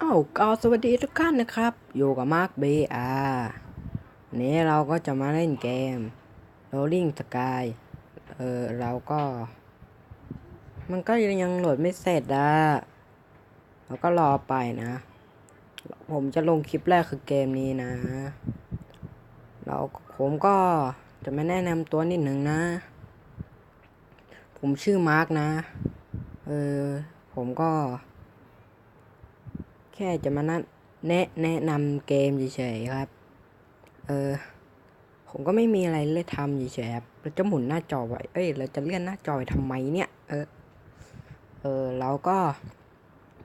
อ้าวก็สวัสดีทุกท่านนะครับอยู่กับมาร์คเบอานี้เราก็จะมาเล่นเกม Rolling Sky เออเราก็ มันก็ยังโหลดไม่เสร็จอะเราก็รอไปนะ ผมจะลงคลิปแรกคือเกมนี้นะ เราผมก็จะมาแนะนำตัวนิดหนึ่งนะ ผมชื่อมาร์คนะ เออผมก็ แค่จะมานัดแนะแนะนำเกมเฉยๆครับ เออ ผมก็ไม่มีอะไรเลยทำเฉยๆครับเราจะหมุนหน้าจอไว้ เอ้ย เราจะเลื่อนหน้าจอไว้ทำไมเนี่ย เออ เออ เราก็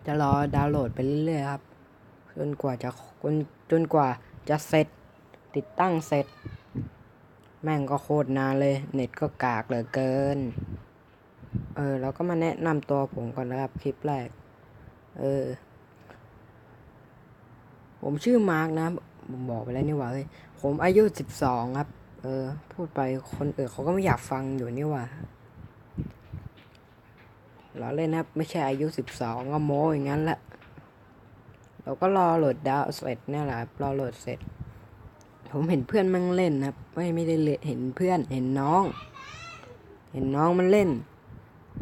จะรอดาวน์โหลดไปเรื่อยๆครับ จนกว่าจะจนจนกว่าจะเสร็จ ติดตั้งเสร็จ แม่งก็โคตรนานเลย เน็ตก็กากเหลือเกิน เออ เราก็มาแนะนำตัวผมก่อนนะครับคลิปแรก เออ ผมชื่อมาร์กนะผมบอกไปแล้วนี่ว่าเฮ้ยผมอายุสิบสองครับ เออ พูดไปคนอื่นเขาก็ไม่อยากฟังอยู่นี่ว่าเราเล่นนะไม่ใช่อายุสิบสองก็โม้อย่างนั้นแหละเราก็รอโหลดดาวน์เสร็จนี่แหละรอโหลดเสร็จ ผมเห็นเพื่อนมันเล่นนะไม่ไม่ได้เห็นเพื่อนเห็นน้อง เห็นน้องมันเล่น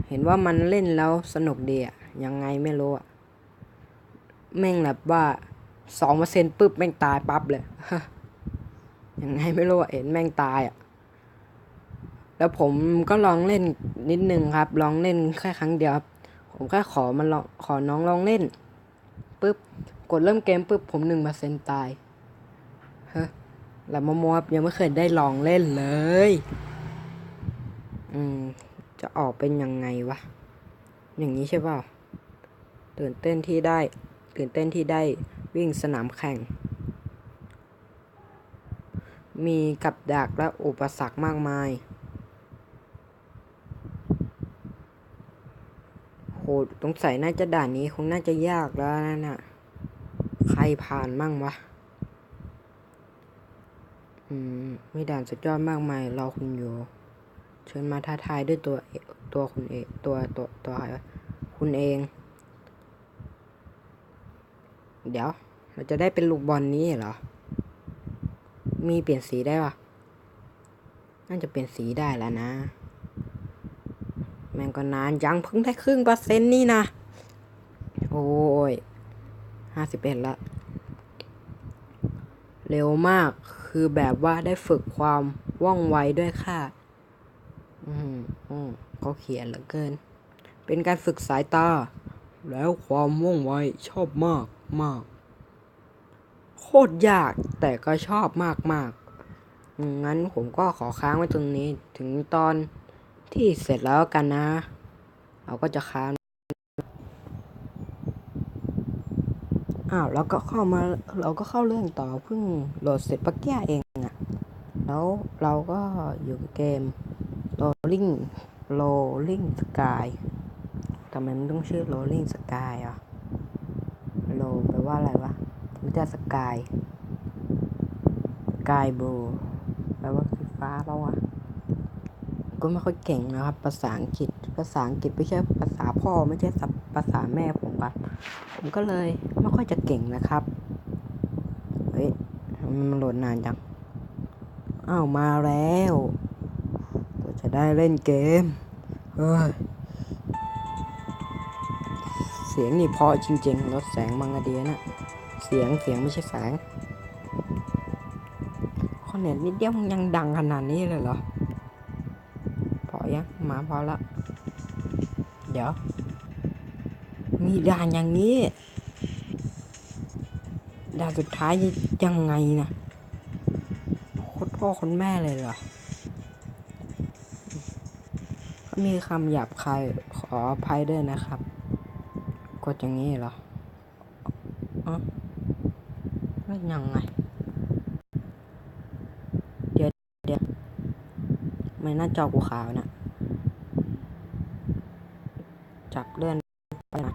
เห็นว่ามันเล่นแล้วสนุกดีอะยังไงไม่รู้อะแม่งแบบว่า สองเปอร์เซ็นต์ปุ๊บแม่งตายปั๊บเลยยังไงไม่รู้เห็นแม่งตายอะ แล้วผมก็ลองเล่นนิดนึงครับ ลองเล่นแค่ครั้งเดียวครับ ผมแค่ขอมันลองขอน้องลองเล่นปุ๊บกดเริ่มเกมปุ๊บผมหนึ่งเปอร์เซ็นต์ตายฮะแล้วมามครับยังไม่เคยได้ลองเล่นเลย อืม จะออกเป็นยังไงวะ อย่างนี้ใช่เปล่าตื่นเต้นที่ได้ ตื่นเต้นที่ได้ วิ่งสนามแข่ง มีกับดักและอุปสรรคมากมาย โหตรงใส่น่าจะด่านนี้คงน่าจะยากแล้วนั่นน่ะ ใครผ่านมั่งวะ อืมมีด่านสุดยอดมากมายรอคุณอยู่ เชิญมาท้าทายด้วยตัวตัวคุณเองตัวตัวตัวคุณเอง เดี๋ยว เราจะได้เป็นลูกบอลนี้เหรอ มีเปลี่ยนสีได้ปะน่าจะเปลี่ยนสีได้แล้วนะ แม่งก็นานยังเพิ่งได้ครึ่งเปอร์เซ็นต์นี่นะ โอ้ยห้าสิบเอ็ดละ เร็วมาก คือแบบว่าได้ฝึกความว่องไวด้วยค่ะ อืมอืมเขาเขียนเหลือเกิน เป็นการฝึกสายตา แล้วความว่องไวชอบมากมาก ตรยากแต่ก็ชอบมากมากงั้นผมก็ขอค้างไว้ตรงนี้ถึงตอนที่เสร็จแล้วกันนะ เราก็จะค้างอ้าวแล้วก็เข้ามาเราก็เข้าเรื่องต่อเพิ่งโหลดเสร็จปักแก้เองอะแล้วเราก็อยู่เกม Rolling Rolling Sky ทำไมมันต้องชื่อ Rolling Sky อะ โลแปลว่าอะไรวะ มันจะสกาย Sky Blue แปลว่าสีฟ้าเปล่าวะก็ไม่ค่อยเก่งนะครับ ภาษาอังกฤษ ภาษาอังกฤษไม่ใช่ภาษาพ่อไม่ใช่ภาษาแม่ผมครับ ผมก็เลยไม่ค่อยจะเก่งนะครับ เฮ้ยมันโหลดนานจัง อ้าวมาแล้วก็จะได้เล่นเกม เฮ้ย เสียงนี่พอจริงๆลดแสงมังกรเดียนะ เสียงเสียงไม่ใช่แสงคอนเนตนิดเดียวมันยังดังขนาดนี้เลยเหรอ พอยังมาพอละ เดี๋ยว มีด่านอย่างนี้ ด่านสุดท้ายยังไงนะโคตรพ่อคนแม่เลยเหรอก็มีคำหยาบคายขออภัยด้วยนะครับ กดอย่างนี้เหรออ๋อ แล้วยังไง เดี๋ยวเดี๋ยวไม่น้าจอกูขาวนะจับเลื่อนไปนะ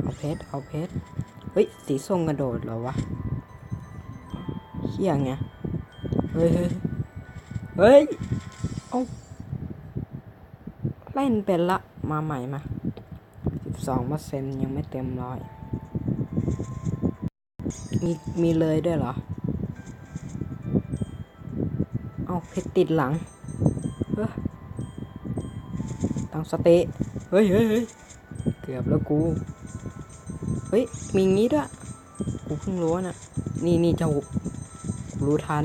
เอาเพชรเอาเพชรเฮ้ย สีส้มกระโดดเหรอวะเฮี้ยไงเฮ้ยเฮ้ยเฮ้ยเอาเล่นเป็นละ มาใหม่มา สองเปอร์เซ็นยังไม่เต็มร้อย มีมีเลยด้วยเหรอ เอาเพชรติดหลัง เฮ้ยตั้งสติเฮ้ยเฮ้ยเฮ้ยเกือบแล้วกู เฮ้ย มีงี้ด้วย กูเพิ่งรู้นะ นี่นี่เจ้ารู้ทัน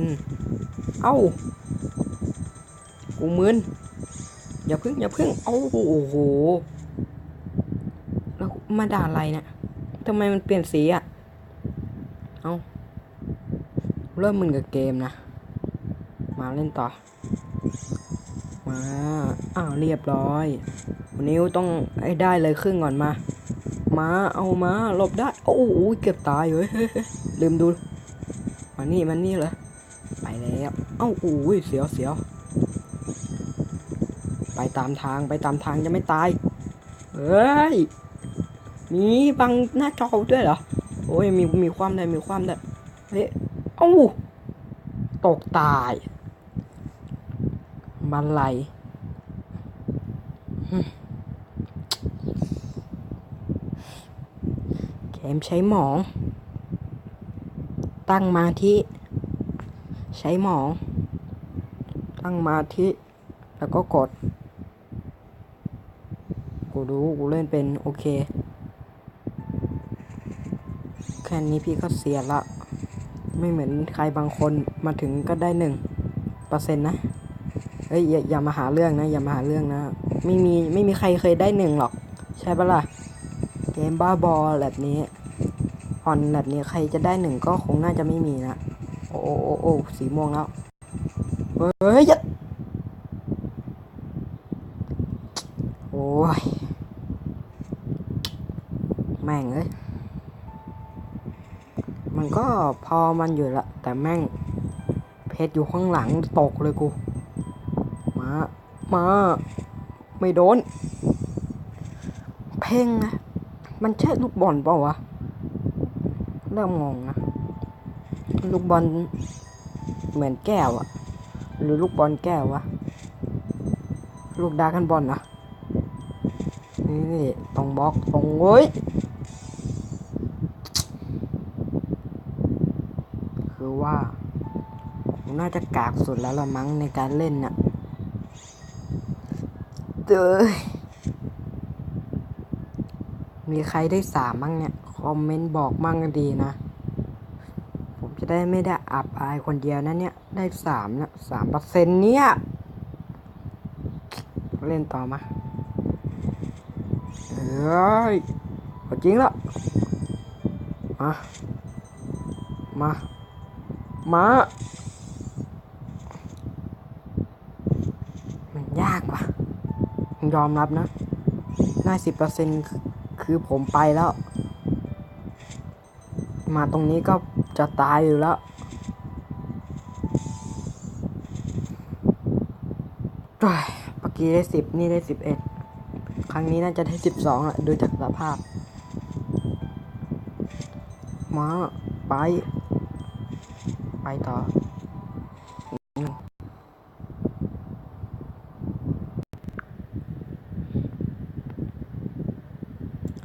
เอ้า กูมึนอย่าพึ่งอย่าพึ่ง เอ้าโอ้โหแล้ว มาด่าอะไรเนะี่ยทำไมมันเปลี่ยนสีอะเอ้าเริ่มมึนกับเกมนะ มาเล่นต่อ มาอ้าวเรียบร้อย วันนี้ต้องไอ้ได้เลยครึ่งก่อนมา มาเอามาหลบได้ โอ้โหเก็บตายเฮ้ยลืมดู มานี่มานี่เหรอ ไปแล้ว เอ้าโอ้ยเสียวเสียวไปตามทางไปตามทางจะไม่ตาย เฮ้ย มีบังหน้าจอด้วยเหรอ โอ้ยมีมีความได้มีความได้เฮ้ยเอ้าตกตาย มันไหลหึเกมใช้หมอง ตั้งมาที่ ใช้หมอง ตั้งมาที่ แล้วก็กด กูรู้ กูเล่นเป็น โอเค ค่นี้พี่ก็เสียละ ไม่เหมือนใครบางคนมาถึงก็ได้หนึ่งเปอร์เซ็นต์นะเฮ้ยอย่าอย่ามาหาเรื่องนะ อย่ามาหาเรื่องนะ ไม่มีไม่มีใครเคยได้หนึ่งหรอก ใช่ปะล่ะ เกมบ้าบอแบบนี้อ่อนแบบนี้ใครจะได้หนึ่งก็คงน่าจะไม่มีนะโอ้โอ้โอ้โอ้สีม่วงแล้วเฮ้ยยัดโอ้ยแม่งเอ้ย ก็พอมันอยู่ละ แต่แม่ง เพชรอยู่ข้างหลังตกเลยกู มา มา ไม่โดน เพ่งนะ มันใช่ลูกบอลเปล่าวะ เริ่มงงนะ ลูกบอลเหมือนแก้วอะหรือลูกบอลแก้ววะ ลูกดากันบอลนะนี่ตรงบล็อกตรงเว้ย คือว่า ผมน่าจะกากสุดแล้วละมั้งในการเล่นน่ะเจอมีใครได้สามมั่งเนี่ย คอมเมนต์บอกมั่งดีนะ ผมจะได้ไม่ได้อับอายคนเดียวนะเนี่ย ได้สามนะสามเปอร์เซ็นต์เนี่ย เล่นต่อมาเอ้ยจริงแล้ว มา มา มามันยากว่ะ ยอมรับนะได้สิบเปอร์เซ็นคือผมไปแล้ว มาตรงนี้ก็จะตายอยู่แล้วเฮ้ยเมื่อกี้ได้สิบนี่ได้สิบเอ็ดครั้งนี้น่าจะได้สิบสองอะดูจากสภาพ มาไป ไปต่อ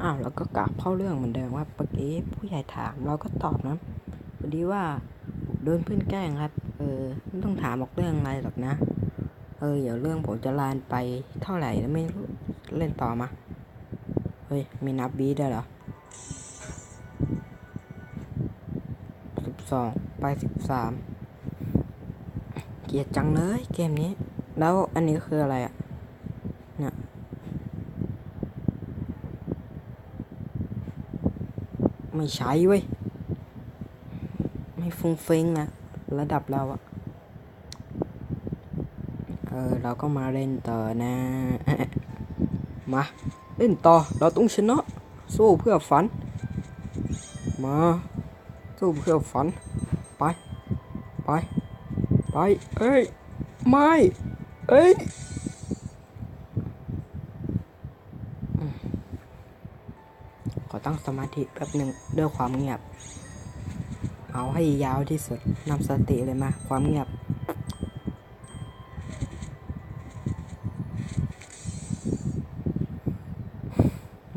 อ้าวแล้วก็กลับเข้าเรื่องเหมือนเดิมว่าเมื่อกี้ผู้ใหญ่ถามเราก็ตอบนะพอดีว่าโดนเพื่อนแกล้งครับ เออไม่ต้องถามบอกเรื่องอะไรหรอกนะ เออเดี๋ยวเรื่องผมจะลานไปเท่าไหร่แล้วไม่รู้เล่นต่อมาเฮ้ยมีนับบีได้เหรอสิบสอง สิบสามเกียดจังเลยเกมนี้ แล้วอันนี้คืออะไรอะเนี่ยไม่ใช้เว้ย ไม่ฟุ้งเฟิงนะ ระดับเราอะเออ เราก็มาเล่นต่อนะ มา เล่นต่อ เราต้องชนะ สู้เพื่อฝัน มา สู้เพื่อฝัน ไปเอ้ย ไม่ เอ้ยขอตั้งสมาธิแป๊บหนึ่งด้วยความเงียบ เอาให้ยาวที่สุดนำสติเลยมาความเงียบ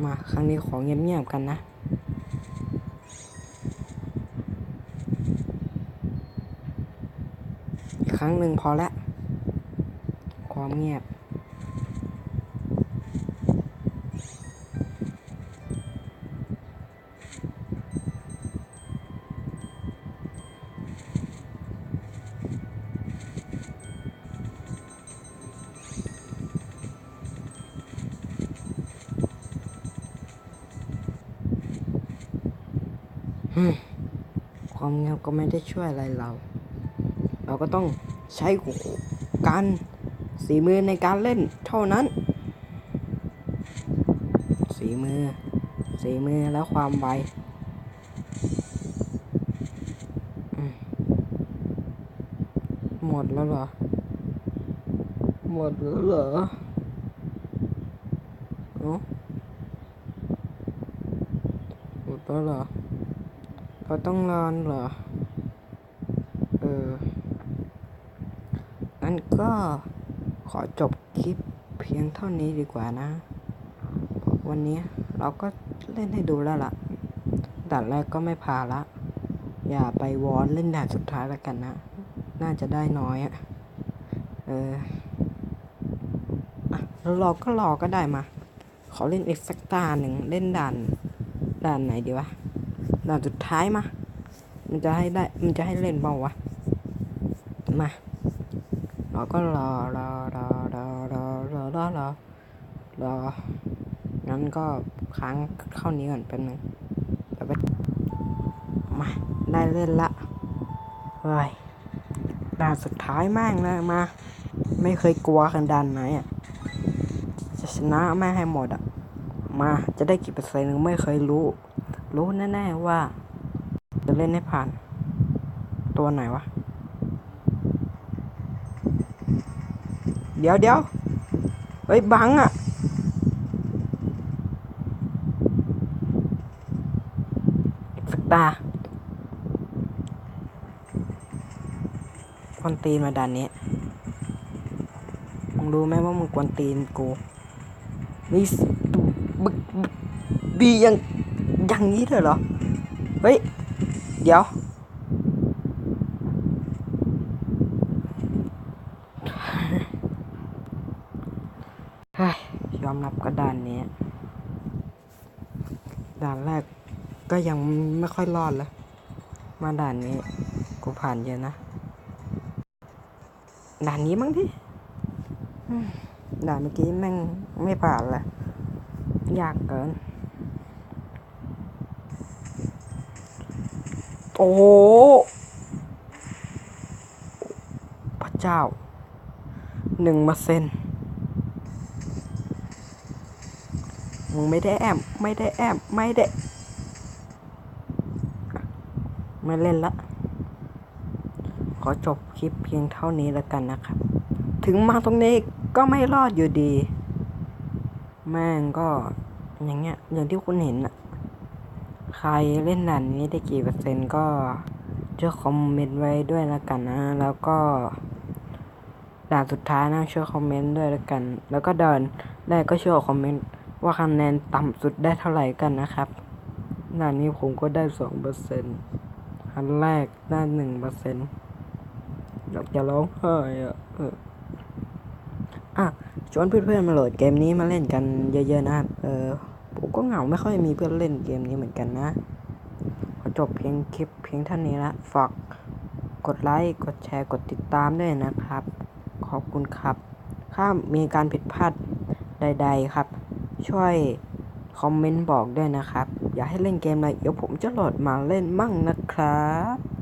มมาครั้งนี้ขอเงียบๆกันนะ อีก ครั้งหนึ่งพอละ ความเงียบ ความเงียบก็ไม่ได้ช่วยอะไรเรา เราก็ต้อง ใช้การสีมือในการเล่นเท่านั้น สีมือ สีมือแล้วความไวหมดแล้วเหรอ หมดแล้วเหรอเอ้าหมดแล้วเหรอเราต้องรอนเหรออ งั้น ก็ขอจบคลิปเพียงเท่านี้ดีกว่านะวันนี้เราก็เล่นให้ดูแล้วล่ะด่านแรกก็ไม่พาละ อย่าไปวอนเล่นด่านสุดท้ายแล้วกันนะ น่าจะได้น้อยอะเอออะแล้วรอก็รอก็ได้มา ขอเล่นอีกสักตาหนึ่งเล่นด่านด่านไหนดีวะด่านสุดท้ายมา มันจะให้ได้ มันจะให้เล่นเปล่าวะ เราก็รอรอรอรอรอรอรอรอรองั้นก็ค้างเข้านี้ก่อนแป๊บนึงไปมาได้เล่นละเฮ้ยด่านสุดท้ายแม่งเลยมา ไม่เคยกลัวกันด่านไหนอะจะชนะแม่ให้หมดอะ มาจะได้กี่เปอร์เซ็นต์ไม่เคยรู้ รู้แน่ๆว่า จะเล่นให้ผ่าน ตัวไหนวะ เดี๋ยวเดี๋ยวเฮ้ยบังอะสักตาควนตีนมาด่านนี้ มึงรู้ไหมว่ามึงกวนตีนกู นี่บึกบีอย่างอย่างนี้เลยเหรอ เฮ้ย เดี๋ยว เฮ้ยย อมรับก็ด่านนี้ด่านแรกก็ยังไม่ค่อยรอดเลยมาด่านนี้ กูผ่านเยอะนะ ด่านนี้มั้งที่ด่านเมื่อกี้แม่งไม่ผ่านเลยยากเกิน โอ้โหพระเจ้าหนึ่งมาเซน มึงไม่ได้แอม ไม่ได้แอม ไม่ได้ไม่เล่นละ ขอจบคลิปเพียงเท่านี้แล้วกันนะครับ ถึงมาตรงนี้ก็ไม่รอดอยู่ดี แม่งก็อย่างเงี้ย อย่างที่คุณเห็นอะใครเล่นด่านนี้ได้กี่เปอร์เซ็นต์ก็ช่วยคอมเมนต์ไว้ด้วยแล้วกันนะ แล้วก็ด่านสุดท้ายนะช่วยคอมเมนต์ด้วยแล้วกัน แล้วก็เดินแรกก็ช่วยคอมเมนต์ ว่าคะแนนต่ำสุดได้เท่าไหร่กันนะครับด่านนี้ผมก็ได้สองเปอร์เซ็นต์อันแรกได้หนึ่งเปอร์เซ็นต์อยากจะร้องไห้อะเอออะชวนเพื่อนๆมาโหลดเกมนี้มาเล่นกันเยอะๆนะครับ เออผมก็เหงาไม่ค่อยมีเพื่อนเล่นเกมนี้เหมือนกันนะ ขอจบเพียงคลิปเพียงเท่านี้ละฝากกดไลค์ กดแชร์ กดติดตามด้วยนะครับ ขอบคุณครับถ้ามีการผิดพลาดใด ๆ ครับ ช่วยคอมเมนต์บอกด้วยนะครับ อยากให้เล่นเกมอะไรเดี๋ยวผมจะโหลดมาเล่นมั่งนะครับ